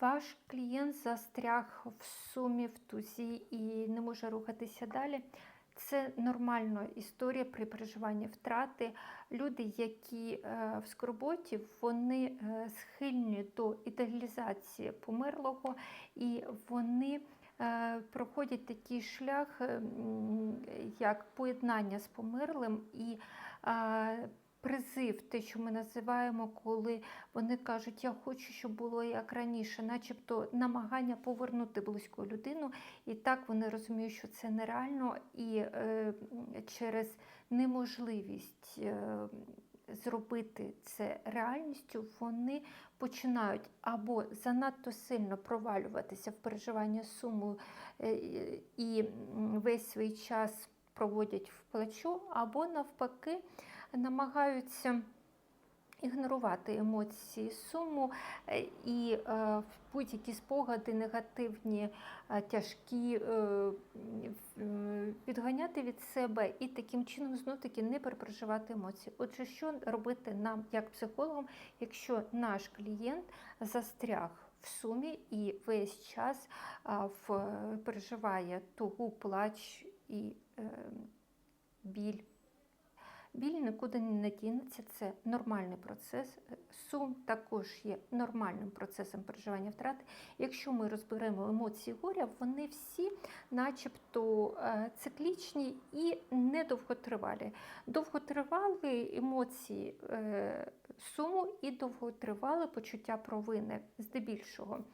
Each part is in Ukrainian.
Ваш клієнт застряг в сумі, в тузі і не може рухатися далі. Це нормальна історія при переживанні втрати. Люди, які е, в скорботі, вони е, схильні до ідеалізації померлого, і вони е, проходять такий шлях, як поєднання з померлим і призив, те, що ми називаємо, коли вони кажуть, я хочу, щоб було як раніше, начебто намагання повернути близьку людину, і так вони розуміють, що це нереально, і е, через неможливість е, зробити це реальністю, вони починають або занадто сильно провалюватися в переживання суму е, і весь свій час проводять в плачу, або навпаки намагаються ігнорувати емоції суму е, і е, будь-які спогади негативні, е, тяжкі відганяти від себе і таким чином знов таки не перепроживати емоції. Отже, що робити нам як психологам, якщо наш клієнт застряг в сумі і весь час а, в, переживає тугу, плач і е, біль. Біль нікуди не дінеться, це нормальний процес. Сум також є нормальним процесом переживання втрати. Якщо ми розберемо емоції горя, вони всі, начебто, е, циклічні і недовготривалі. Довготривалі емоції е, суму і довготривале почуття провини здебільшого.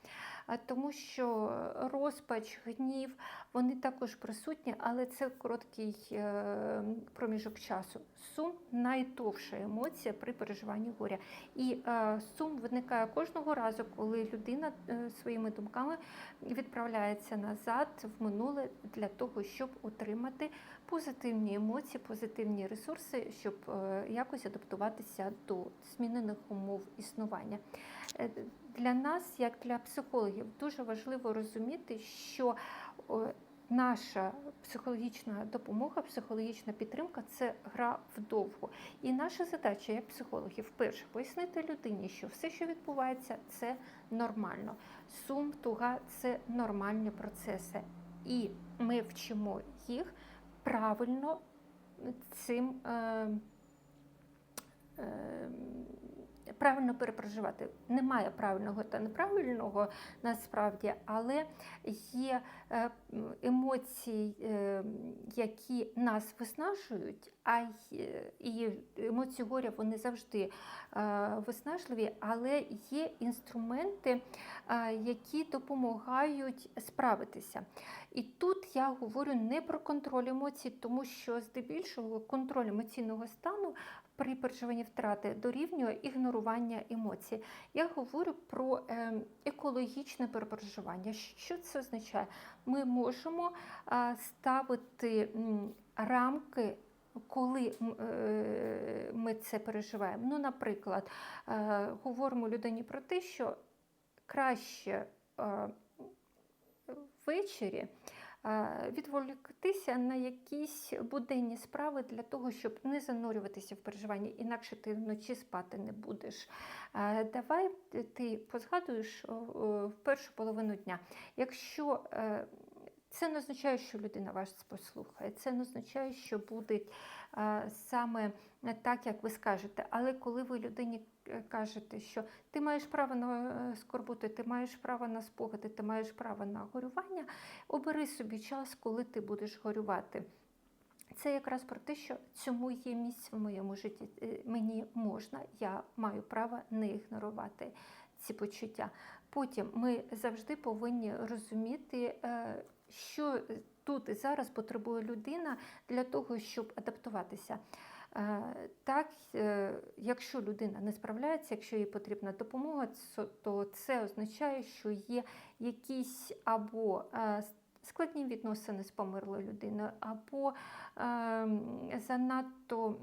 Тому що розпач, гнів, вони також присутні, але це короткий е, проміжок часу. Сум найдовша емоція при переживанні горя. І е, сум виникає кожного разу, коли людина е, своїми думками відправляється назад в минуле для того, щоб отримати позитивні емоції, позитивні ресурси, щоб е, якось адаптуватися до змінених умов існування. Е, Для нас, як для психологів, дуже важливо розуміти, що о, наша психологічна допомога, психологічна підтримка це гра вдовго. І наша задача як психологів перше пояснити людині, що все, що відбувається, це нормально. Сум, туга це нормальні процеси. І ми вчимо їх правильно цим. Е, е, Правильно перепроживати. Немає правильного та неправильного насправді, але є е, емоції, е, які нас виснажують, а і емоції горя вони завжди е, виснажливі, але є інструменти, які допомагають справитися. І тут я говорю не про контроль емоцій, тому що здебільшого контроль емоційного стану при втрати дорівнює ігнорування емоцій. Я говорю про е, екологічне перепроживання. Що це означає? Ми можемо ставити рамки. Коли е, ми це переживаємо, ну, наприклад, е, говоримо людині про те, що краще ввечері відволіктися на якісь буденні справи для того, щоб не занурюватися в переживання, інакше ти вночі спати не будеш. Давай ти позгадуєш в першу половину дня. Якщо е, це не означає, що людина вас послухає, це не означає, що буде саме так, як ви скажете. Але коли ви людині кажете, що ти маєш право на е, скорботу, ти маєш право на спогади, ти маєш право на горювання, обери собі час, коли ти будеш горювати. Це якраз про те, що цьому є місце в моєму житті. Е, Мені можна, я маю право не ігнорувати ці почуття. Потім ми завжди повинні розуміти, е, що тут і зараз потребує людина для того, щоб адаптуватися. Так, е, якщо людина не справляється, якщо їй потрібна допомога, то це означає, що є якісь або е, складні відносини з померлою людиною, або е, занадто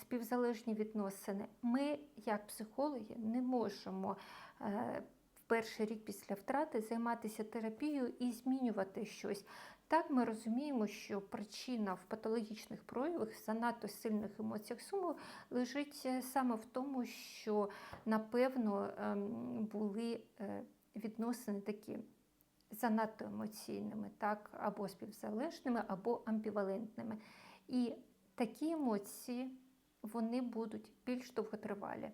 співзалежні відносини. Ми, як психологи, не можемо е, перший рік після втрати займатися терапією і змінювати щось. Так, ми розуміємо, що причина в патологічних проявах, занадто сильних емоціях суму лежить е, саме в тому, що напевно ем, були е, відносини такі занадто емоційними, так, або співзалежними, або амбівалентними. І такі емоції вони будуть більш довготривалі.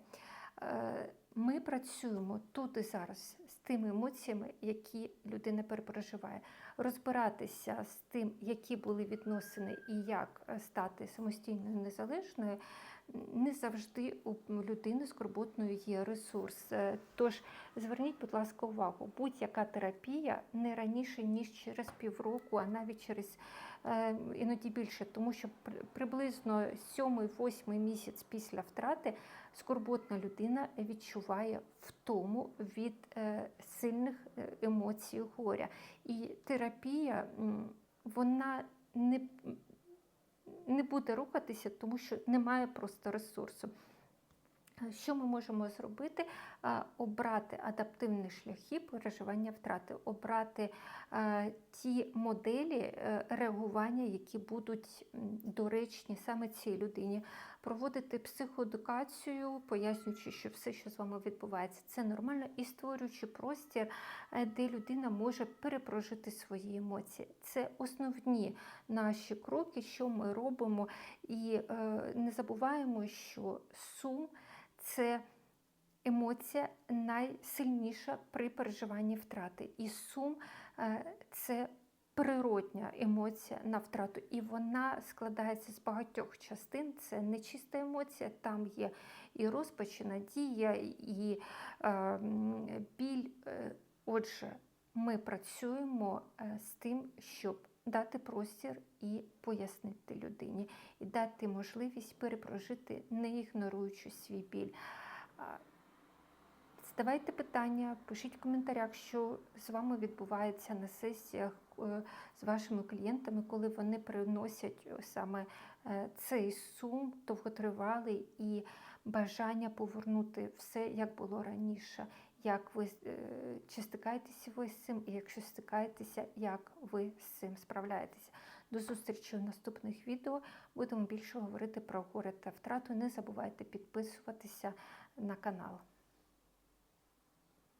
Е, Ми працюємо тут і зараз з тими емоціями, які людина перепроживає, розбиратися з тим, які були відносини і як е, стати самостійною незалежною. Не завжди у людини скорботною є ресурс. Е, Тож зверніть, будь ласка, увагу, будь-яка терапія не раніше, ніж через півроку, а навіть через е, іноді більше, тому що приблизно сьомий-восьмий місяць після втрати скорботна людина відчуває втому від е, сильних емоцій горя. І терапія вона не буде рухатися, тому що немає просто ресурсу. Що ми можемо зробити? Обрати адаптивні шляхи переживання втрати, обрати ті моделі е, реагування, які будуть доречні саме цій людині, проводити психоедукацію, пояснюючи, що все, що з вами відбувається, це нормально, і створюючи простір, е, де людина може перепрожити свої емоції. Це основні наші кроки, що ми робимо, і е, не забуваємо, що сум це емоція найсильніша при переживанні втрати. І сум е, це природня емоція на втрату, і вона складається з багатьох частин. Це не чиста емоція, там є і розпач, і надія, і е, біль. Е, Отже, ми працюємо е, з тим, щоб дати простір і пояснити людині, і дати можливість перепрожити, не ігноруючи свій біль. Задавайте питання, пишіть в коментарях, що з вами відбувається на сесіях е, з вашими клієнтами, коли вони приносять е, саме е, цей сум довготривалий і бажання повернути все, як було раніше. Як ви е, чи стикаєтеся ви з цим, і якщо стикаєтеся, як ви з цим справляєтеся? До зустрічі в наступних відео. Будемо більше говорити про горе та втрату. Не забувайте підписуватися на канал.